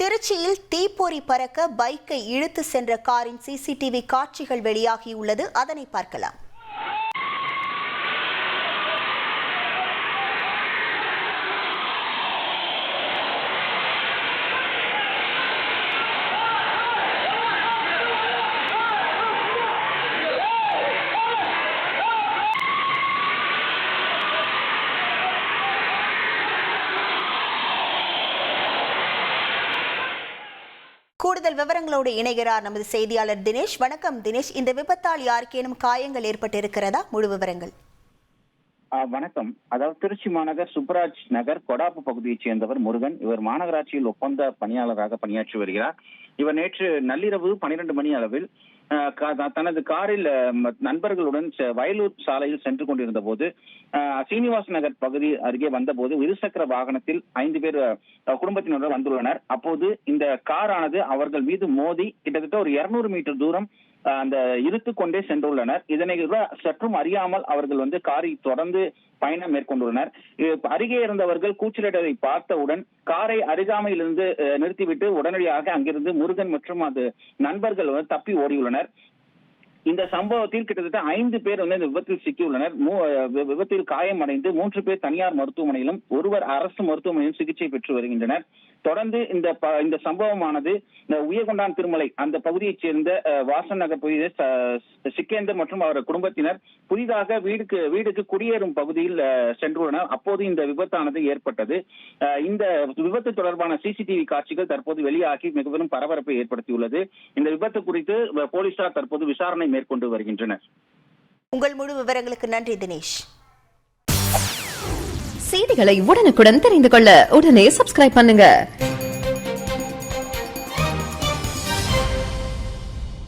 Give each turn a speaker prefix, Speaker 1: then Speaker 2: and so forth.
Speaker 1: திருச்சியில் தீப்பொறி பறக்க பைக்கை இழுத்து சென்ற காரின் சிசிடிவி காட்சிகள் வெளியாகியுள்ளது. அதனை பார்க்கலாம். கூடுதல் விவரங்களோடு இணைகிறார் நமது செய்தியாளர் தினேஷ். வணக்கம் தினேஷ். இந்த விபத்தால் யாருக்கேனும் காயங்கள் ஏற்பட்டிருக்கிறதா? முழு விவரங்கள்.
Speaker 2: வணக்கம். அதாவது திருச்சி மாநகர் சுப்ராஜ் நகர் கொடாப்பு பகுதியைச் சேர்ந்தவர் முருகன். இவர் மாநகராட்சியில் ஒப்பந்த பணியாளராக பணியாற்றி வருகிறார். இவர் நேற்று நள்ளிரவு பனிரெண்டு மணி அளவில் தனது காரில் நண்பர்களுடன் வயலூர் சாலையில் சென்று கொண்டிருந்த போது சீனிவாஸ் நகர் பகுதி அருகே வந்தபோது இருசக்கர வாகனத்தில் ஐந்து பேர் குடும்பத்தினருடன் வந்துள்ளனர். அப்போது இந்த காரானது அவர்கள் மீது மோதி கிட்டத்தட்ட ஒரு 200 மீட்டர் தூரம் அந்த இழுத்து கொண்டே சென்றுள்ளனர். இதனை சற்றும் அறியாமல் அவர்கள் வந்து காரை தொடர்ந்து பயணம் மேற்கொண்டுள்ளனர். அருகே இருந்தவர்கள் கூச்சலிட்டதை பார்த்தவுடன் காரை அருகாமையிலிருந்து நிறுத்திவிட்டு உடனடியாக அங்கிருந்து முருகன் மற்றும் அது நண்பர்கள் வந்து தப்பி ஓடியுள்ளனர். that. இந்த சம்பவத்தில் கிட்டத்தட்ட ஐந்து பேர் வந்து இந்த விபத்தில் சிக்கியுள்ளனர். விபத்தில் காயம் விபத்தில் காயமடைந்து மூன்று பேர் தனியார் மருத்துவமனையிலும் ஒருவர் அரசு மருத்துவமனையிலும் சிகிச்சை பெற்று வருகின்றனர். தொடர்ந்து இந்த இந்த சம்பவமானது இந்த உயர்கொண்டான் திருமலை அந்த பகுதியைச் சேர்ந்த வாசன் நகர் பகுதியை சிக்கேந்தர் மற்றும் அவர் குடும்பத்தினர் புதிதாக வீடுக்கு வீடுக்கு குடியேறும் பகுதியில் சென்றுள்ளனர். அப்போது இந்த விபத்தானது ஏற்பட்டது. இந்த விபத்து தொடர்பான சிசிடிவி காட்சிகள் தற்போது வெளியாகி மிகவும் பரபரப்பை ஏற்படுத்தியுள்ளது. இந்த விபத்து குறித்து போலீசார் தற்போது விசாரணை மேற்கொண்டு வருகின்றனர்.
Speaker 1: உங்கள் முழு விவரங்களுக்கு நன்றி தினேஷ்.
Speaker 3: செய்திகளை உடனுக்குடன் தெரிந்து கொள்ள உடனே சப்ஸ்கிரைப் பண்ணுங்க.